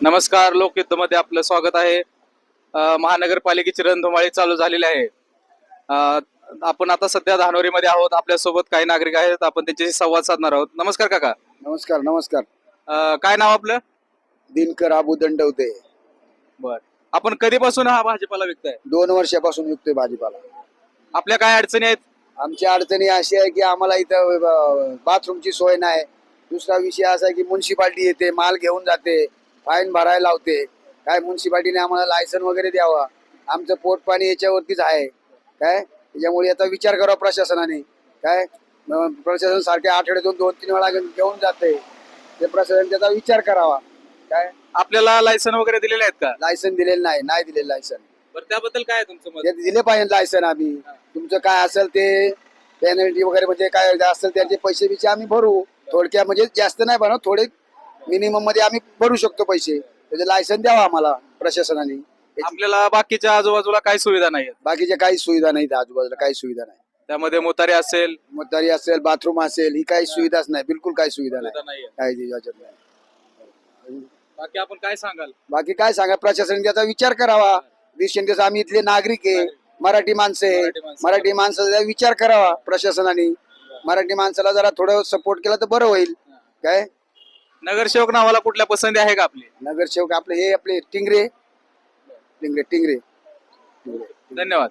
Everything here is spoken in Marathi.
नमस्कार लोकयुद्धमध्ये आपलं स्वागत आहे. महानगरपालिकेची रणधुमाळी चालू झालेली आहे. आपण आता सध्या धानोरीमध्ये आहोत. आपल्यासोबत काही नागरिक आहेत. आपण त्यांच्याशी संवाद साधणार आहोत. नमस्कार काका. नमस्कार नमस्कार. अ, काय नाव आपलं? दिनकर आबू दंडवते. बर. आपण कधीपासून हा भाजीपाला विकताय? दोन वर्षापासून विकतोय भाजीपाला. आपल्या काय अडचणी आहेत? आमची अडचणी अशी आहे की आम्हाला इथं बाथरूमची सोय नाही. दुसरा विषय असा आहे की म्युन्सिपाल्टी येते माल घेऊन जाते. फाईन भरायला लावते. काय म्युन्सिपाल्टीने आम्हाला लायसन वगैरे द्यावा? आमचं पोट पाणी याच्यावरतीच आहे. काय? त्याच्यामुळे याचा विचार करावा प्रशासनाने. काय? प्रशासन सारखे आठवड्यातून दोन तीन वेळा घेऊन जाते. ते प्रशासन त्याचा विचार करावा. काय? आपल्याला लायसन वगैरे दिलेले आहेत का? लायसन दिलेलं नाही. नाही दिलेलं लायसन बरं त्याबद्दल काय आहे तुमचं मत? ते दिले पाहिजे लायसन आम्ही. तुमचं काय असेल ते पेनल्टी वगैरे म्हणजे काय असेल त्याचे पैसे बिचे आम्ही भरू. थोडक्या म्हणजे जास्त नाही बनव थोडे मिनिमममध्ये आम्ही भरू शकतो पैसे. त्याचे लायसन द्यावा आम्हाला प्रशासनाने. आपल्याला बाकीच्या आजूबाजूला काही सुविधा नाही बाकीच्या काही सुविधा नाहीत आजूबाजूला काही सुविधा नाही. त्यामध्ये मोतारी असेल. मतदारी असेल बाथरूम असेल ही काही सुविधाच नाही. बिलकुल काही सुविधा नाही. काही याच्यात नाही. बाकी आपण काय सांगाल? बाकी काय सांगा प्रशासनाने त्याचा विचार करावा. दिवसेंदिवस आम्ही इथले नागरिक आहे मराठी माणसं आहे. मराठी माणसाचा विचार करावा प्रशासनाने. मराठी माणसाला जरा थोडं सपोर्ट केला तर बरं होईल. काय? नगरसेवक नावाला कुठल्या पसंती आहे का आपली? नगरसेवक आपले हे आपले टिंगरे. टिंगरे टिंगरे. टिंगरे धन्यवाद.